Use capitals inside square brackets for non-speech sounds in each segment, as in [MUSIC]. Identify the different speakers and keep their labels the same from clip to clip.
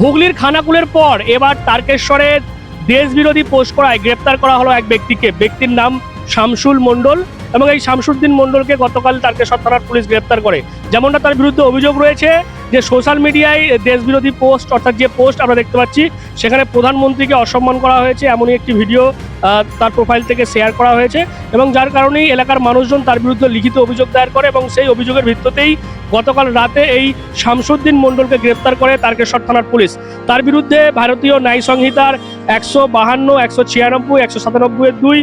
Speaker 1: হুগলির খানাকুলের পর এবার তারকেশ্বরে দেশবিরোধী পোস্ট করায় গ্রেপ্তার করা হলো এক ব্যক্তিকে। ব্যক্তির নাম শামসুল মন্ডল এবং এই শামসুদ্দিন মন্ডলকে গতকাল তারকেশ্বর থানার পুলিশ গ্রেপ্তার করে। যেমনটা তার বিরুদ্ধে অভিযোগ রয়েছে যে সোশ্যাল মিডিয়ায় দেশবিরোধী পোস্ট, অর্থাৎ যে পোস্ট আমরা দেখতে পাচ্ছি, সেখানে প্রধানমন্ত্রীকে অসম্মান করা হয়েছে, এমনই একটি ভিডিও তার প্রোফাইল থেকে শেয়ার করা হয়েছে এবং যার কারণেই এলাকার মানুষজন তার বিরুদ্ধে লিখিত অভিযোগ দায়ের করে এবং সেই অভিযোগের ভিত্তিতেই গতকাল রাতে এই শামসুদ্দিন মণ্ডলকে গ্রেপ্তার করে তারকেশ্বর থানার পুলিশ। তার বিরুদ্ধে ভারতীয় ন্যায় সংহিতার একশো বাহান্ন, একশো ছিয়ানব্বই, একশো সাতানব্বই দুই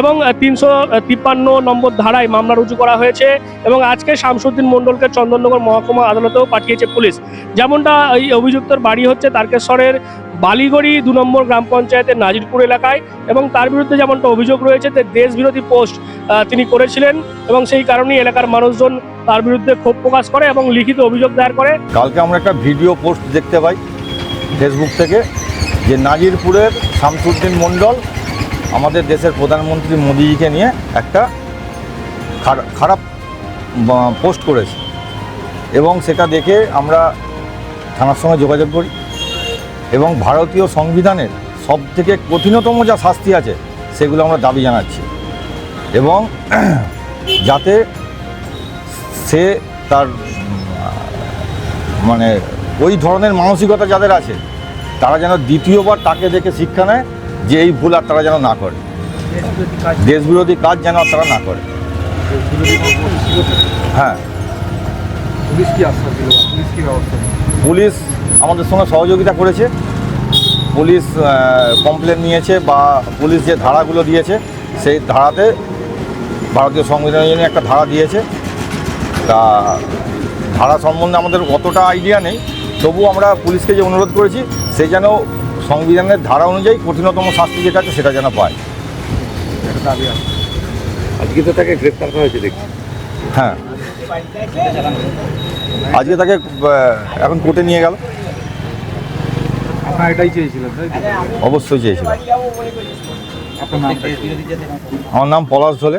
Speaker 1: এবং তিনশো তিপ্পান্ন নম্বর ধারায় মামলা রুজু করা হয়েছে এবং আজকে শামসুদ্দিন মণ্ডলকে চন্দননগর মহকুমা আদালতেও পাঠিয়েছে পুলিশ। যেমনটা এই অভিযুক্তর বাড়ি হচ্ছে তারকেশ্বরের বালিগড়ি দু নম্বর গ্রাম পঞ্চায়েতের নাজিরপুর এলাকায় এবং তার বিরুদ্ধে যেমনটা অভিযোগ রয়েছে যে দেশবিরোধী পোস্ট তিনি করেছিলেন এবং সেই কারণেই এলাকার মানুষজন তার বিরুদ্ধে ক্ষোভ প্রকাশ করে এবং লিখিত অভিযোগ দায়ের করে।
Speaker 2: কালকে আমরা একটা ভিডিও পোস্ট দেখতে পাই ফেসবুক থেকে যে নাজিরপুরের শামসুদ্দিন মণ্ডল, আমাদের দেশের প্রধানমন্ত্রী মোদিজিকে নিয়ে একটা খারা- খারাপ পোস্ট করেছে। এবং সেটা দেখে আমরা থানার সঙ্গে যোগাযোগ করি। এবং ভারতীয় সংবিধানের সব থেকে কঠিনতম যা শাস্তি আছে, সেগুলো আমরা দাবি জানাচ্ছি। এবং [CLEARS THROAT] যাতে সে তার মানে ওই ধরনের মানসিকতা যাদের আছে, তারা যেন দ্বিতীয়বার তাকে দেখে শিক্ষা নেয় যে এই ভুল আর তারা যেন না করে। দেশবিরোধী কাজ যেন তারা না করে। হ্যাঁ।
Speaker 3: পুলিশ কি আশ্বাস দিল পুলিশ কি ব্যবস্থা
Speaker 2: পুলিশ আমাদের সঙ্গে সহযোগিতা করেছে। পুলিশ কমপ্লেন নিয়েছে বা পুলিশ যে ধারাগুলো দিয়েছে সেই ধারাতে ভারতীয় সংবিধান নিয়ে একটা ধারা দিয়েছে। তা ধারা সম্বন্ধে আমাদের অতটা আইডিয়া নেই। তবু আমরা পুলিশকে যে অনুরোধ করেছি সে যেন সংবিধানের ধারা অনুযায়ী কঠিনতম শাস্তি যেটা আছে সেটা যেন পায়।
Speaker 3: এটা দাবি আছে। আজকে তো তাকে গ্রেপ্তার করা হয়েছে দেখছি।
Speaker 2: হ্যাঁ। আজকে তাকে এখন কোর্টে নিয়ে গেল।
Speaker 3: আপনার এটাই চেয়েছিলেন
Speaker 2: অবশ্যই চেয়েছিলাম? আমার নাম পলাশ ধলে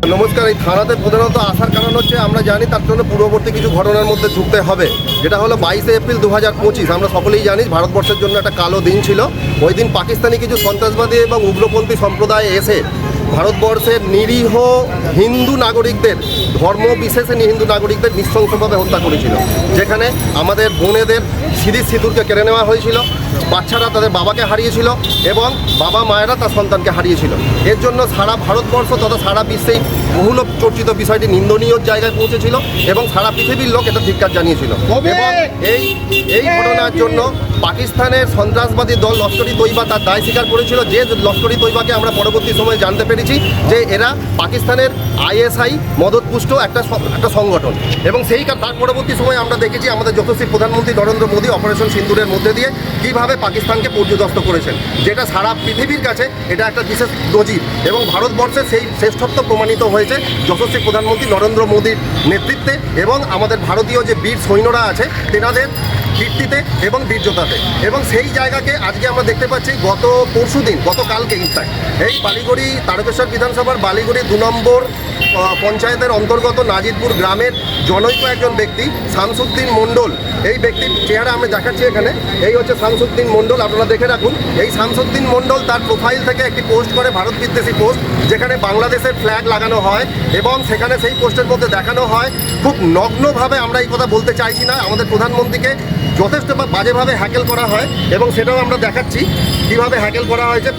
Speaker 4: নমস্কার, এই থানাতে প্রধানত আসার কারণ হচ্ছে আমরা জানি তার জন্য পূর্ববর্তী কিছু ঘটনার মধ্যে ঢুকতে হবে। যেটা হলো বাইশে এপ্রিল দু হাজার পঁচিশ। আমরা সকলেই জানি ভারতবর্ষের জন্য একটা কালো দিন ছিল। ওই দিন পাকিস্তানি কিছু সন্ত্রাসবাদী এবং উগ্রপন্থী সম্প্রদায় এসে ভারতবর্ষের নিরীহ হিন্দু নাগরিকদের ধর্ম বিশেষে হিন্দু নাগরিকদের নৃশংসভাবে হত্যা করেছিল। যেখানে আমাদের বোনেদের সিঁড়ি সিঁদুরকে কেড়ে নেওয়া হয়েছিল বাচ্চারা তাদের বাবাকে হারিয়েছিল এবং বাবা মায়েরা তার সন্তানকে হারিয়েছিল। এর জন্য সারা ভারতবর্ষ তথা সারা বিশ্বেই বহুল চর্চিত বিষয়টি নিন্দনীয় জায়গায় পৌঁছেছিল এবং সারা পৃথিবীর লোক এটা ধিক্কার জানিয়েছিল। এবং এই এই ঘটনার জন্য পাকিস্তানের সন্ত্রাসবাদী দল লস্করি তৈবা তার দায় স্বীকার করেছিল। যে লস্করি তৈবাকে আমরা পরবর্তী সময়ে জানতে পেরেছি যে এরা পাকিস্তানের আইএসআই মদতপুষ্ট একটা একটা সংগঠন। এবং সেই তার পরবর্তী সময়ে আমরা দেখেছি আমাদের যশস্বী প্রধানমন্ত্রী নরেন্দ্র মোদী অপারেশন সিন্দুরের মধ্যে দিয়ে কীভাবে পাকিস্তানকে পর্যদস্ত করেছেন। যেটা সারা পৃথিবীর কাছে এটা একটা বিশেষ নজির। এবং ভারতবর্ষে সেই শ্রেষ্ঠত্ব প্রমাণিত হয়েছে যশস্বী প্রধানমন্ত্রী নরেন্দ্র মোদীর নেতৃত্বে। এবং আমাদের ভারতীয় যে বীর সৈন্যরা আছে, তেনাদের কীর্তিতে এবং বীর্যতাতে। এবং সেই জায়গাকে আজকে আমরা দেখতে পাচ্ছি গত পরশু দিন গতকালকে ইনফ্যাক্ট এই বালিগুড়ি তারকেশ্বর বিধানসভার বালিগুড়ি দু নম্বর পঞ্চায়েতের অন্তর্গত নাজিরপুর গ্রামের জনৈক একজন ব্যক্তি, শামসুদ্দিন মণ্ডল। এই ব্যক্তির চেহারা আমি দেখাচ্ছি এখানে। এই হচ্ছে শামসুদ্দিন মণ্ডল, আপনারা দেখে রাখুন। এই শামসুদ্দিন মণ্ডল তার প্রোফাইল থেকে একটি পোস্ট করে, ভারত বিদ্বেষী পোস্ট যেখানে বাংলাদেশের ফ্ল্যাগ লাগানো হয় এবং সেখানে সেই পোস্টের মধ্যে দেখানো হয়। খুব নগ্নভাবে আমরা এই কথা বলতে চাইছি না আমাদের প্রধানমন্ত্রীকে যথেষ্ট বাজেভাবে হ্যাকেল করা হয় এবং সেটাও আমরা দেখাচ্ছি। কীভাবে হ্যাকেল করা হয়েছে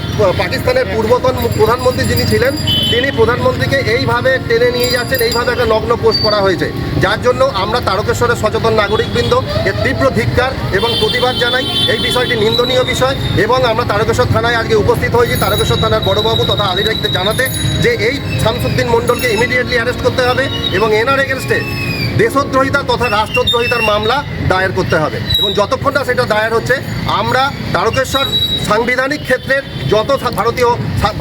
Speaker 4: পাকিস্তানের পূর্বতন প্রধানমন্ত্রী যিনি ছিলেন, তিনি প্রধানমন্ত্রীকে এইভাবে টেনে নিয়ে যাচ্ছেন। এইভাবে একটা নগ্ন পোস্ট করা হয়েছে। যার জন্য আমরা তারকেশ্বরের সচেতন নাগরিকবৃন্দ এর তীব্র ধিক্কার এবং প্রতিবাদ জানাই। এই বিষয়টি নিন্দনীয় বিষয় এবং আমরা তারকেশ্বর থানায় আজকে উপস্থিত হয়েছি। তারকেশ্বর থানার বড়বাবু তথা আলিরাইতে জানাতে যে এই শামসুদ্দিন মণ্ডলকে ইমিডিয়েটলি অ্যারেস্ট করতে হবে এবং এনার এগেনস্টে দেশদ্রোহিতা তথা রাষ্ট্রদ্রোহিতার মামলা দায়ের করতে হবে। এবং যতক্ষণ না সেটা দায়ের হচ্ছে, আমরা তারকেশ্বর সাংবিধানিক ক্ষেত্রের যত ভারতীয়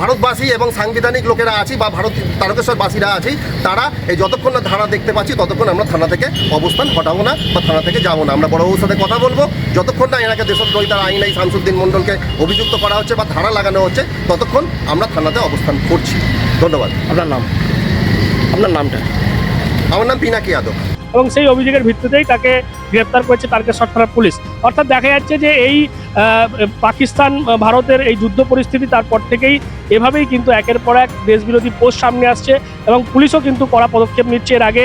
Speaker 4: ভারতবাসী এবং সাংবিধানিক লোকেরা আছি বা ভারত তারকেশ্বরবাসীরা আছি, তারা এই যতক্ষণ না ধারা দেখতে পাচ্ছি, ততক্ষণ আমরা থানা থেকে অবস্থান হটাবো না বা থানা থেকে যাব না। আমরা বড়বাবুর সাথে কথা বলব। যতক্ষণ না এনাকে দেশদ্রোহিতার আইন এই শামসুদ্দিন মণ্ডলকে অভিযুক্ত করা হচ্ছে বা ধারা লাগানো হচ্ছে, ততক্ষণ আমরা থানাতে অবস্থান করছি। ধন্যবাদ।
Speaker 1: আপনার নাম? আপনার নামটা?
Speaker 4: আমার নাম পিনাকি যাদব।
Speaker 1: এবং সেই অভিযোগের ভিত্তিতেই তাকে গ্রেপ্তার করেছে তারকেশ্বর থানার পুলিশ। অর্থাৎ দেখা যাচ্ছে যে এই পাকিস্তান ভারতের এই যুদ্ধ পরিস্থিতি তারপর থেকেই এভাবেই কিন্তু একের পর এক দেশবিরোধী পোস্ট সামনে আসছে এবং পুলিশও কিন্তু কড়া পদক্ষেপ নিচ্ছে। এর আগে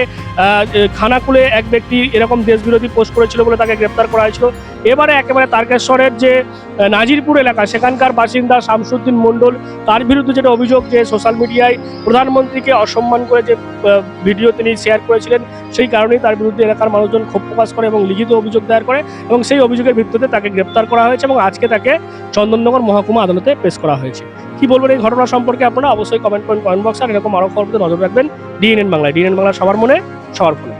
Speaker 1: খানাকুলে এক ব্যক্তি এরকম দেশবিরোধী পোস্ট করেছিল বলে তাকে গ্রেপ্তার করা হয়েছিল। এবারে একেবারে তারকেশ্বরের যে নাজিরপুর এলাকা, সেখানকার বাসিন্দা শামসুদ্দিন মণ্ডল, তার বিরুদ্ধে যেটা অভিযোগ যে সোশ্যাল মিডিয়ায় প্রধানমন্ত্রীকে অসম্মান করে যে ভিডিও তিনি শেয়ার করেছিলেন, সেই কারণেই তার বিরুদ্ধে এলাকার মানুষজন ক্ষোভ প্রকাশ করে এবং লিখিত অভিযোগ দায়ের করে এবং সেই অভিযোগের ভিত্তিতে তাকে গ্রেপ্তার করা হয়েছে এবং আজকে তাকে চন্দননগর মহকুমা আদালতে পেশ করা হয়েছে। কি বলবেন এই ঘটনা সম্পর্কে আপনারা অবশ্যই কমেন্ট করেন কমেন্ট বক্স আর এরকম আরও খবরতে নজর রাখবেন ডিএনএন বাংলায়। ডিএনএন বাংলা সবার মনে সবার ফোনে।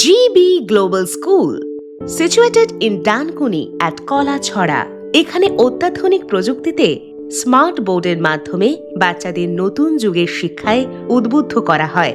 Speaker 5: GB Global School, situated in Dankuni at Kola Chhora. এখানে অত্যাধুনিক প্রযুক্তিতে স্মার্ট বোর্ডের মাধ্যমে বাচ্চাদের নতুন যুগের শিক্ষায় উদ্বুদ্ধ করা হয়।